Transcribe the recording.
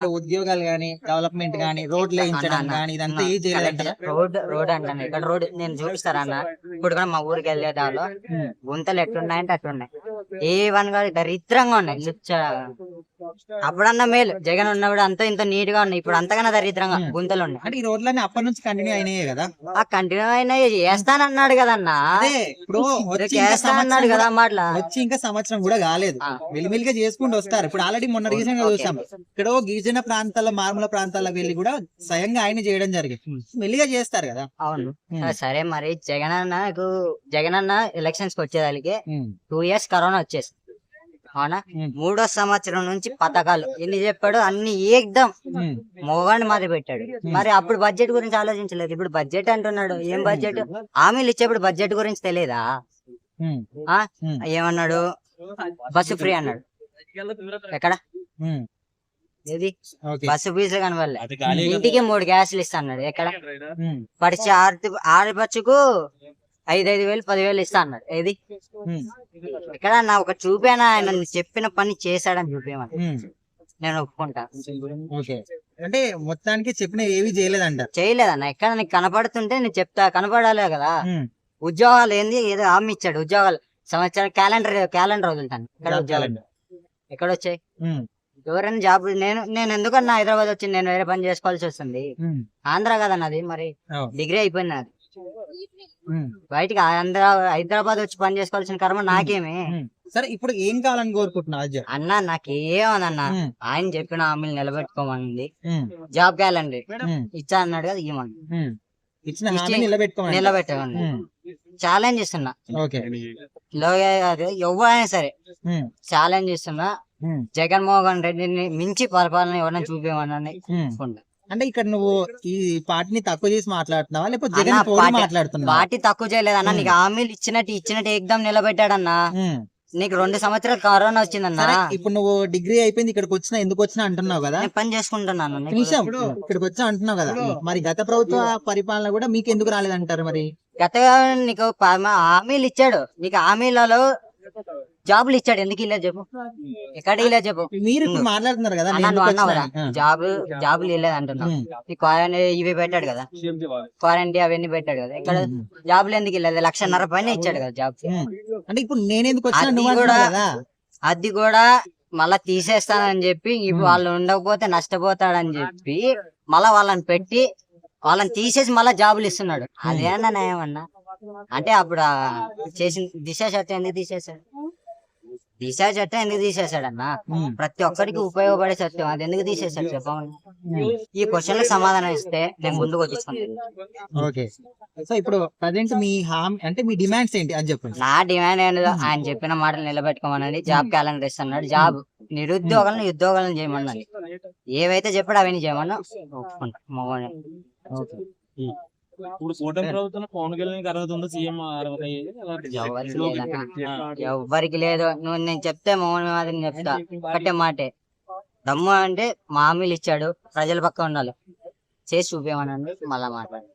ఉద్యోగాలు గాని డెవలప్మెంట్ గాని రోడ్లు వేయించడం గాని ఇదంతా ఏం రోడ్ రోడ్ అంటాను ఇక్కడ రోడ్ నేను చూపిస్తారా అన్న ఇప్పుడు కూడా మా ఊరికి వెళ్ళే దారిలో ఉమ్. గుంతలు ఎట్లున్నాయంటే అట్లున్నాయి ఏ వన్ కూడా దరిద్రంగా ఉన్నాయి. అప్పుడన్నా మేలు. జగన్ ఉన్నప్పుడు అంత ఇంత నీట్గా ఉన్నాయి. ఇప్పుడు అంతకన్నా దరిద్రంగా. గుంతలు ఉన్నాయి అంటే ఈ రోడ్లన్నీ అప్పటి నుంచి కంటిన్యూ అయినాయి కదా. ఆ కంటిన్యూ అయినా చేస్తానన్నాడు కదన్నా. ఇప్పుడు చేస్తా అన్నాడు కదా మాటల. వచ్చి ఇంకా సంవత్సరం కూడా కాలేదు. ఆ. మెల్లిమెల్లిగా చేసుకుంటూ వస్తారు. ఇప్పుడు ఆల్రెడీ మొన్న రీసెంట్గా. చూసాం ఇక్కడ గిరిజన ప్రాంతాల మారుమూల ప్రాంతాలకు వెళ్ళి కూడా స్వయంగా ఆయన చేయడం జరిగింది. మెల్లిగా చేస్తారు కదా. అవును. సరే మరి జగన్ అన్నకు జగన్ అన్న ఎలక్షన్స్కి వచ్చేదానికి. టూ ఇయర్స్ కరోనా వచ్చేసి అవునా. మూడో సంవత్సరం నుంచి పథకాలు. ఎన్ని చెప్పాడు అన్ని ఏకదం. ఉమ్. మోగాన్ని మాది పెట్టాడు. మరి అప్పుడు బడ్జెట్ గురించి ఆలోచించలేదు. ఇప్పుడు బడ్జెట్ అంటున్నాడు. ఏం బడ్జెట్? హామీలు ఇచ్చేప్పుడు బడ్జెట్ గురించి తెలియదా. ఏమన్నాడు? బస్సు ఫ్రీ అన్నాడు. ఎక్కడ. ఏది? బస్సు ఫీజు కనబడలే. ఇంటికి మూడు గ్యాసులు ఇస్తా అన్నాడు ఎక్కడ. పడిచి ఆరు ఆడపచ్చుకు ఐదు ఐదు వేలు పదివేలు ఇస్తా అన్నాడు. ఏది? ఉమ్. ఎక్కడ నా ఒక చూపానా ఆయన చెప్పిన పని చేశాడని చూపేమని. నేను ఒప్పుకుంటా. ఓకే. అంటే మొత్తానికి చెప్పిన ఏవి చేయలేదంట. చేయలేదన్న. ఎక్కడ నీకు కనపడుతుంటే నేను చెప్తా. కనపడాలే కదా. ఉద్యోగాలు ఏంది? ఏదో హామీ ఇచ్చాడు. ఉద్యోగాలు. సంవత్సరం క్యాలెండర్ క్యాలెండర్ వదులుతాను. ఎక్కడ జాబ్ ఉద్యోగాలు. ఎక్కడ వచ్చాయి. ఎవరైనా జాబ్ నేను నేను ఎందుకన్నా హైదరాబాద్ వచ్చి నేను వేరే పని చేసుకోవాల్సి వస్తుంది. ఆంధ్ర కదన్నది మరి. అవును. డిగ్రీ అయిపోయింది నాది. బయటికి ఆంధ్ర హైదరాబాద్ వచ్చి పని చేసుకోవాల్సిన కర్మ నాకేమి ఉమ్. సరే ఇప్పుడు ఏం కావాలని కోరుకుంటున్నావు అది చెప్పు. అన్న నాకేమన్నా. ఆయన చెప్పిన హామీలు నిలబెట్టుకోమని. Job um. ఇచ్చా అన్నాడు కదా నిలబెట్టుకోమని నిలబెట్టమని. ఛాలెంజ్ ఇస్తున్నా ఎవరైనా సరే. ఛాలెంజ్ ఇస్తున్నా. జగన్మోహన్ రెడ్డిని మించి పరిపాలన ఎవరైనా. అనుకుంటా. అంటే ఇక్కడ నువ్వు ఈ పార్టీని తక్కువ చేసి మాట్లాడుతున్నావా? లేకపోతే జగన్ పోటీ పార్టీ- మాట్లాడుతున్నావా? పార్టీ తక్కువ చేయలేదన్న. నీకు హామీలు ఇచ్చినట్టు ఇచ్చినట్టు ఎగ్జామ్ నిలబెట్టాడన్నా. నీకు రెండు సంవత్సరాలు కరోనా వచ్చిందన్నా. ఇప్పుడు నువ్వు డిగ్రీ అయిపోయింది ఇక్కడికి వచ్చినా ఎందుకు వచ్చినా అంటున్నావు కదా? పని చేసుకుంటున్నాను నిమిషం ఇక్కడికి వచ్చా అంటున్నావు కదా? మరి గత ప్రభుత్వ పరిపాలన కూడా మీకు ఎందుకు రాలేదంటారు మరి? గతగా నీకు హామీలు ఇచ్చాడు. నీకు హామీలలో జాబులు ఇచ్చాడు. ఎందుకు ఇలా చెప్పు? ఎక్కడ ఇలా చెప్పు? మీరు మాట్లాడుతున్నారు కదా అన్న అన్నావు కదా. జాబ్ జాబులు ఇవ్వలేదు అంటున్నావు. ఈ క్వారంటీ ఇవి పెట్టాడు కదా? క్వారంటీ అవన్నీ పెట్టాడు కదా? ఇక్కడ. జాబులు ఎందుకు ఇవ్వలేదు? లక్షన్నర పైన ఇచ్చాడు కదా జాబ్. అంటే ఇప్పుడు నేను ఎందుకు వచ్చినా? అది నువ్వు కూడా- అది కూడా మళ్ళా తీసేస్తానని చెప్పి ఇప్పుడు వాళ్ళు ఉండకపోతే నష్టపోతాడని చెప్పి మళ్ళా వాళ్ళని పెట్టి వాళ్ళని తీసేసి మళ్ళా జాబులు ఇస్తున్నాడు. అదేనా న్యాయమన్నా అంటే అప్పుడు ఆ చేసిన దిశ చట్టం ఎందుకు తీసేశాడు? దిశ చట్టం ఎందుకు తీసేశాడు అన్న ఉమ్. ప్రతి ఒక్కరికి ఉపయోగపడే చట్టం అది ఎందుకు తీసేశాడు చెప్పమని? ఈ క్వశ్చన్లకు సమాధానం ఇస్తే నేను ముందుకు వచ్చేసుకుంటాను ఓకే. సో ఇప్పుడు ప్రజెంట్ మీ హామీ అంటే మీ డిమాండ్స్ ఏంటి అది చెప్పండి. నా డిమాండ్ ఏంటో ఆయన చెప్పిన మాటలు నిలబెట్టుకోమని జాబ్ క్యాలెండర్ ఇస్తున్నాడు. జాబ్ నిరుద్యోగాలను ఉద్యోగాలను చేయమన్నది ఏవైతే చెప్పాడో అవన్నీ చేయమన్నా ఒప్పుకుంటా. ఓకే. ఇప్పుడు కూటమి ప్రభుత్వం పవన్ కళ్యాణ్ అర్హత ఉందా సీఎం ఎవరికి లేదు. నువ్వు నేను చెప్తే మౌనం మాదిరి చెప్తా. ఒకటే మాటే. దమ్ము అంటే మా హామీలు ఇచ్చాడు. ప్రజల పక్క ఉండాలి. చేసి చూపించమనండి మళ్ళా మాట్లాడు